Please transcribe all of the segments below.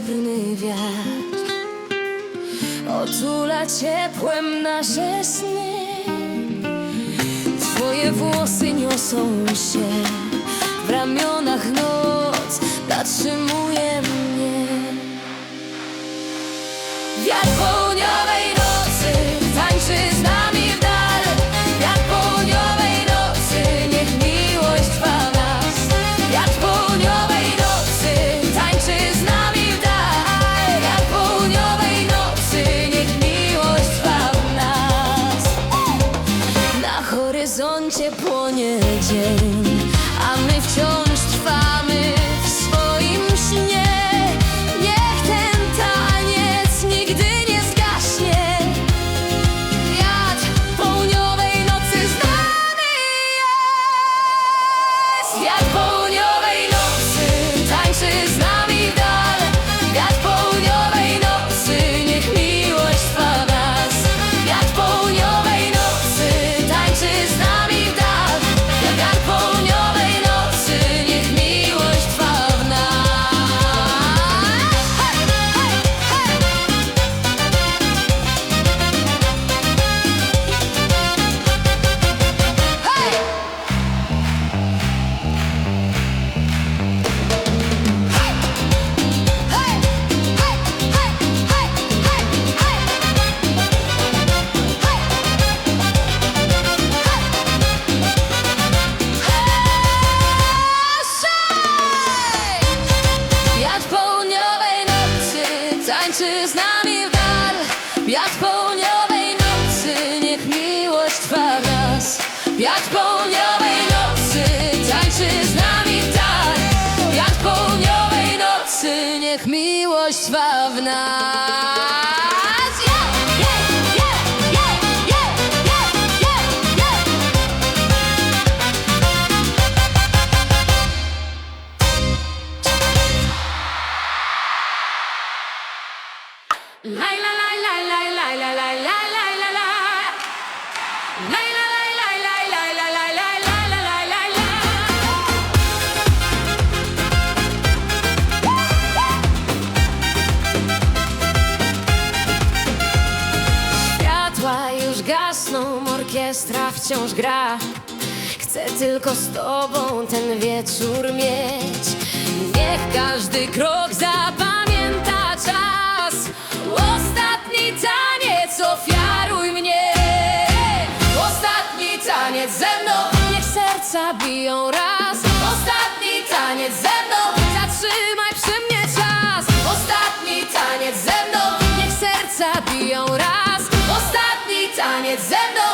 srebrny wiatr Otula ciepłem nasze sny. Twoje włosy niosą się W ramionach noc zatrzymuje wciąż gra. Chcę tylko z tobą ten wieczór mieć. Niech każdy krok zapamięta czas. Ostatni taniec ofiaruj mnie. Ostatni taniec ze mną. Niech serca biją raz. Ostatni taniec ze mną. Zatrzymaj przy mnie czas. Ostatni taniec ze mną. Niech serca biją raz. Ostatni taniec ze mną.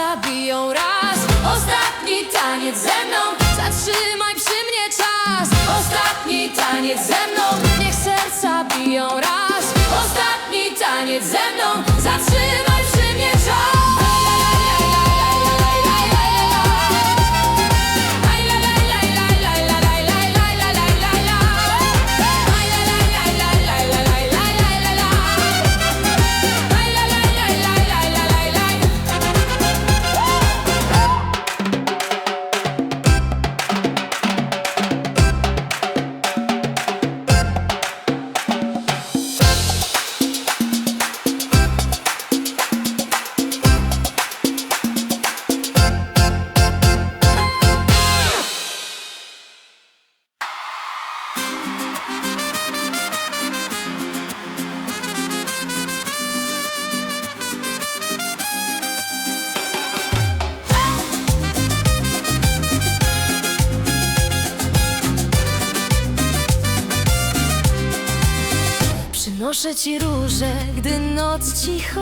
zabiją raz. Ostatni taniec ze mną Zatrzymaj przy mnie czas. Ostatni taniec ze mną Niech serca biją raz. Ostatni taniec ze mną Zatrzymaj 气候。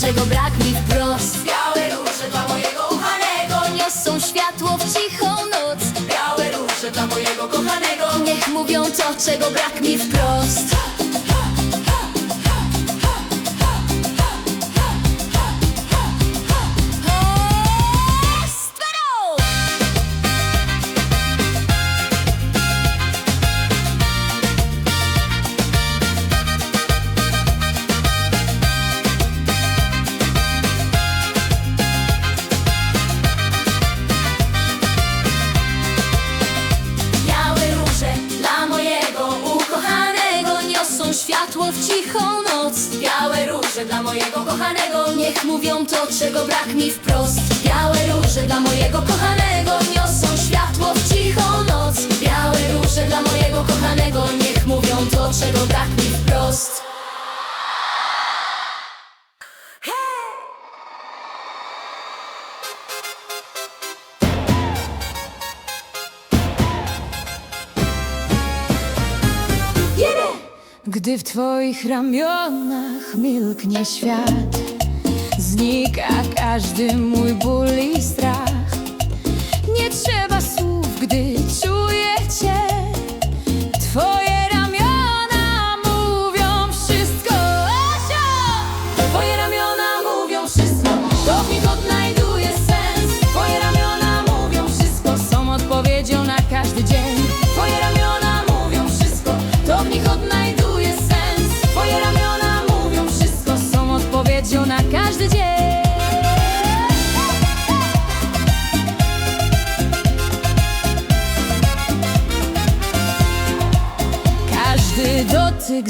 Czego brak mi wprost. Białe róże dla mojego ukochanego Niosą światło w cichą noc. Białe róże dla mojego kochanego. Niech mówią to, czego brak mi wprost. to, czego brak mi wprost. Białe róże dla mojego kochanego Niosą światło w cichą noc. Białe róże dla mojego kochanego Niech mówią to, czego brak mi wprost. Gdy w twoich ramionach milknie świat znika każdy mój ból i strach.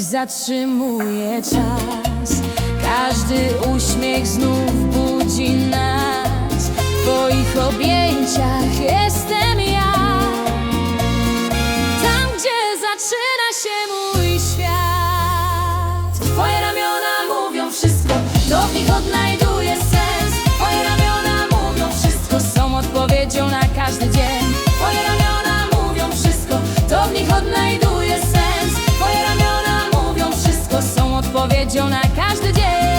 zatrzymuje czas. Każdy uśmiech znów budzi nas. W Twoich objęciach jestem ja. Tam, gdzie zaczyna się odpowiedzią na każdy dzień.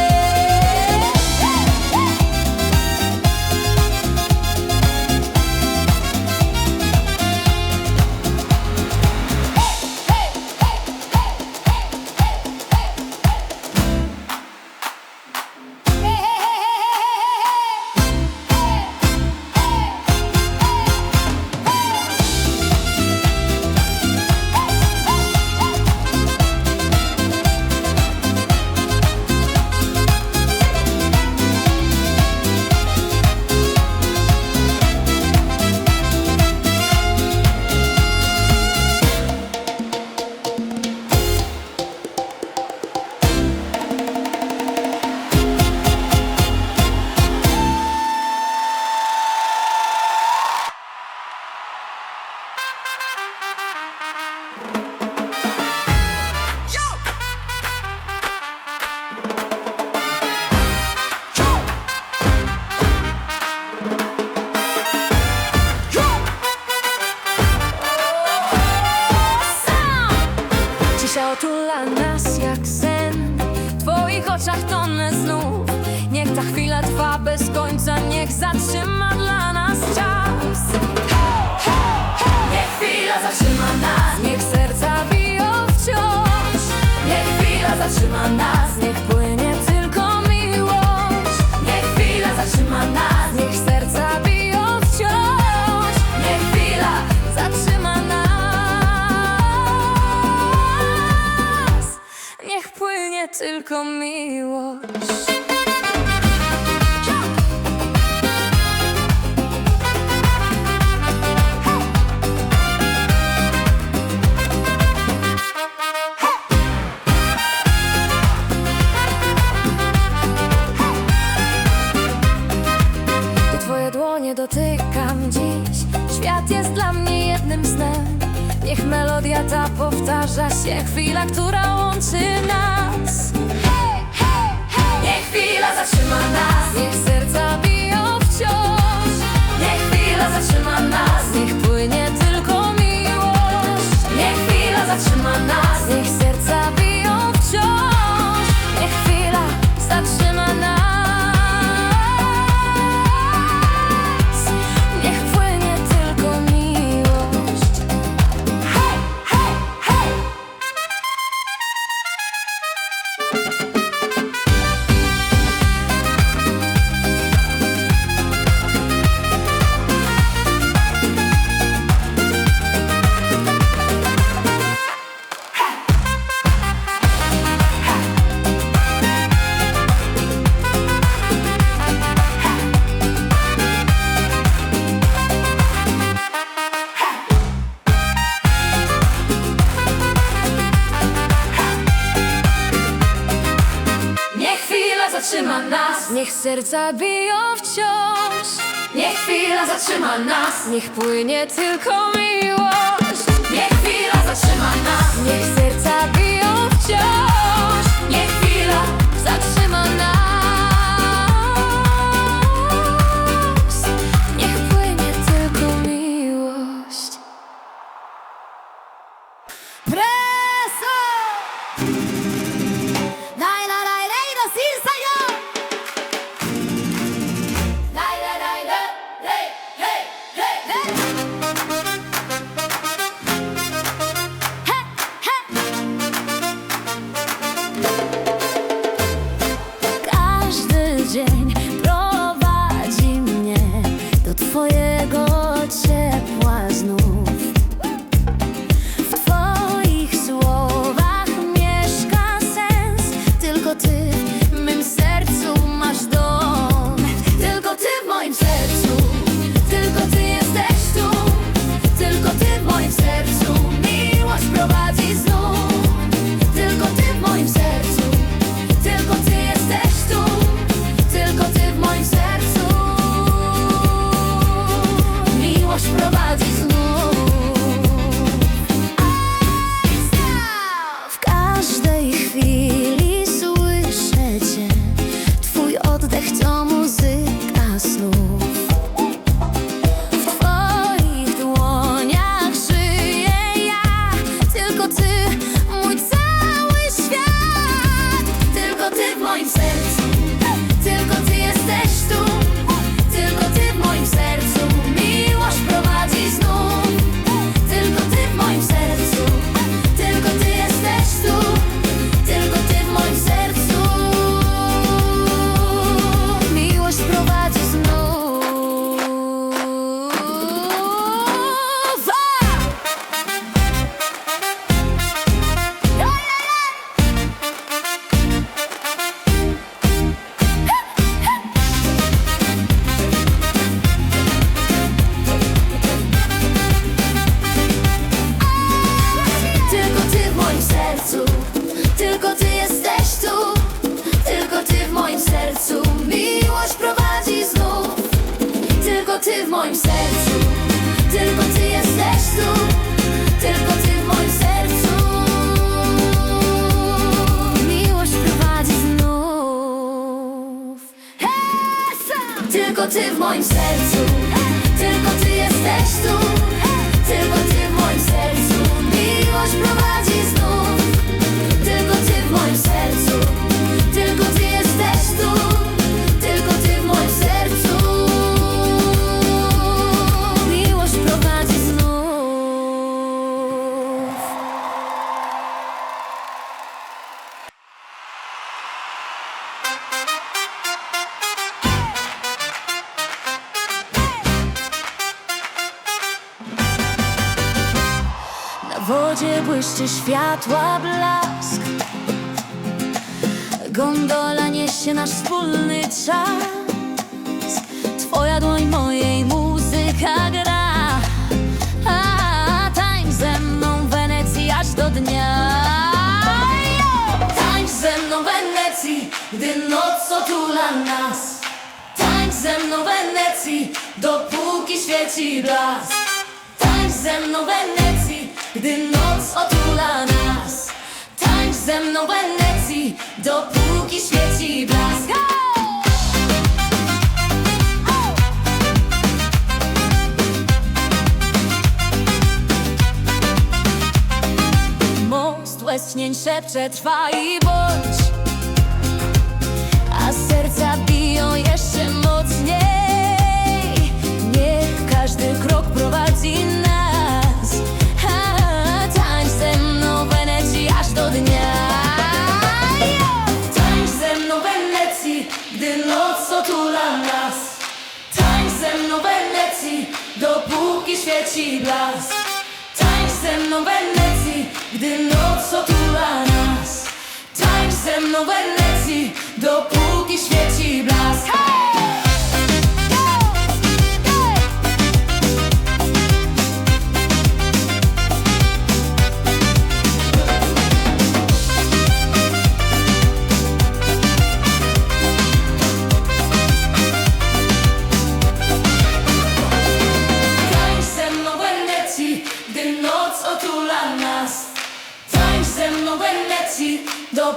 Dla nas jak sen. W twoich oczach tonę znów. Niech ta chwila trwa bez końca Niech zatrzyma dla nas czas. Niech chwila zatrzyma nas. Niech serca biją wciąż. Niech chwila zatrzyma nas. Niech płynie tylko miłość. Niech chwila zatrzyma nas tylko miłość. Dłonie dotykam dziś Świat jest dla mnie jednym snem. Niech melodia ta powtarza się Chwila, która łączy nas chwila zatrzyma nas. Niech serca biją wciąż. Niech chwila zatrzyma nas. Niech płynie tylko miłość. Niech chwila zatrzyma nas. Niech serca biją wciąż. Niech chwila zatrzyma nas serca biją wciąż. Niech chwila zatrzyma nas. Niech płynie tylko miłość. Niech chwila zatrzyma nas. Niech serca biją wciąż. Niech chwila zatrzyma Tylko ty w moim sercu, tylko ty jesteś tu, tylko ty w moim sercu, miłość prowadzi światła blask. Gondola niesie nasz wspólny czas. Twoja dłoń mojej muzyka gra. A tańcz ze mną Wenecji aż do dnia. Tańcz ze mną Wenecji, gdy noc otula nas. Tańcz ze mną Wenecji, dopóki świeci blask. Tańcz ze mną Wenecji, gdy noc otula nas Tańcz ze mną Wenecji, dopóki świeci blask. Most łez szepcze, trwa i bądź A serca biją jeszcze mocniej. Niech każdy krok świeci blask Tańcz ze mną Wenecji, gdy noc otula nas. Tańcz ze mną w Wenecji, dopóki świeci blask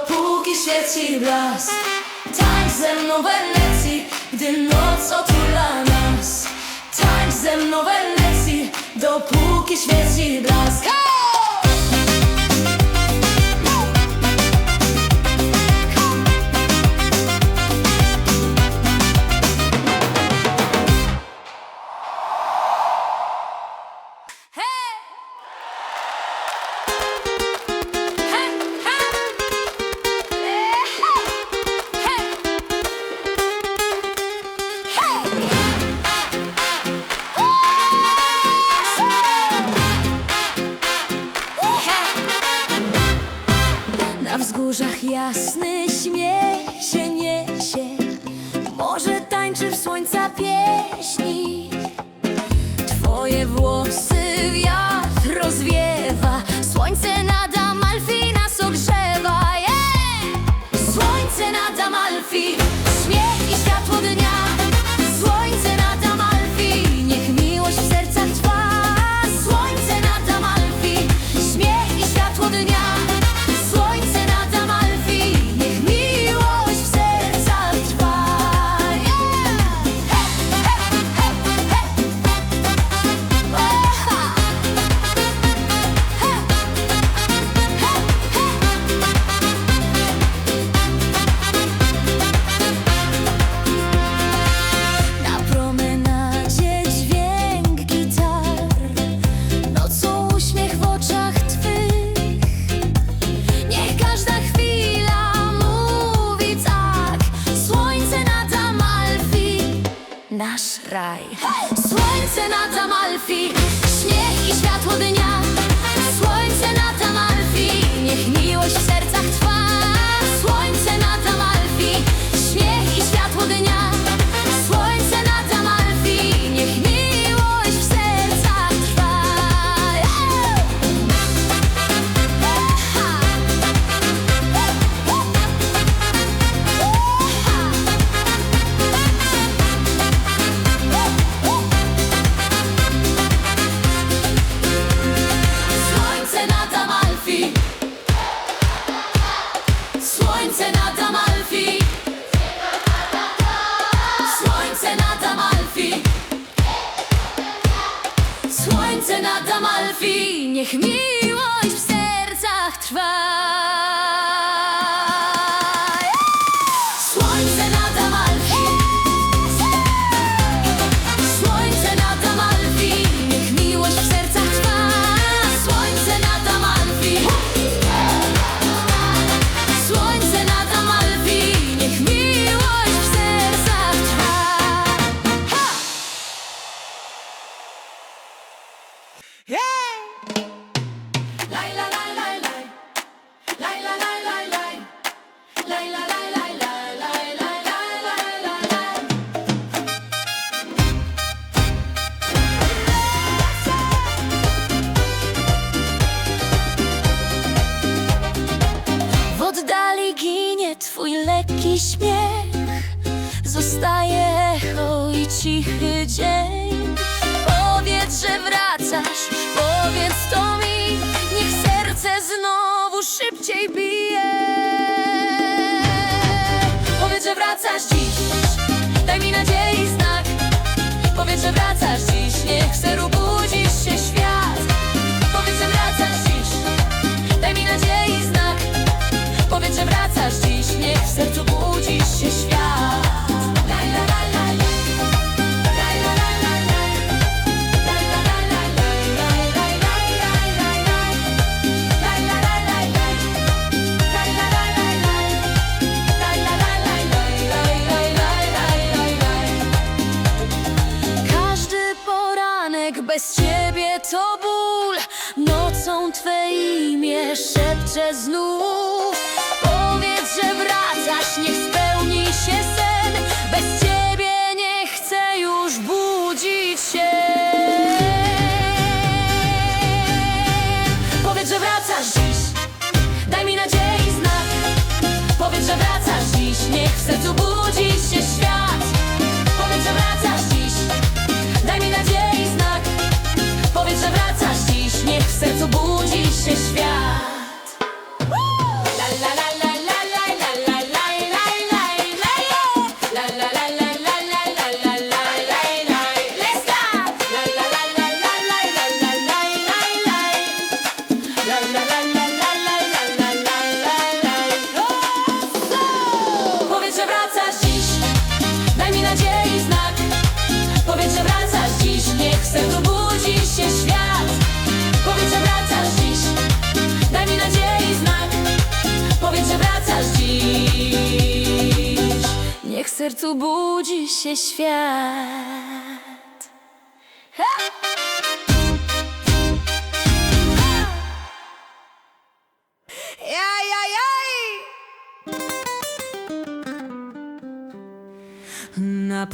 dopóki świeci blask. Tańcz ze mną Wenecji, gdy noc otula nas. Tańcz ze mną Wenecji, dopóki świeci blask la la la przewracasz dziś, nie chcę rób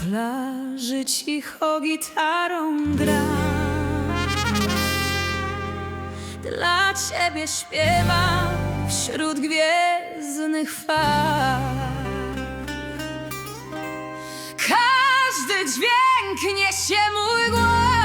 plaży cicho gitarą gra. Dla Ciebie śpiewa wśród gwiezdnych fal. Każdy dźwięk niesie mój głos.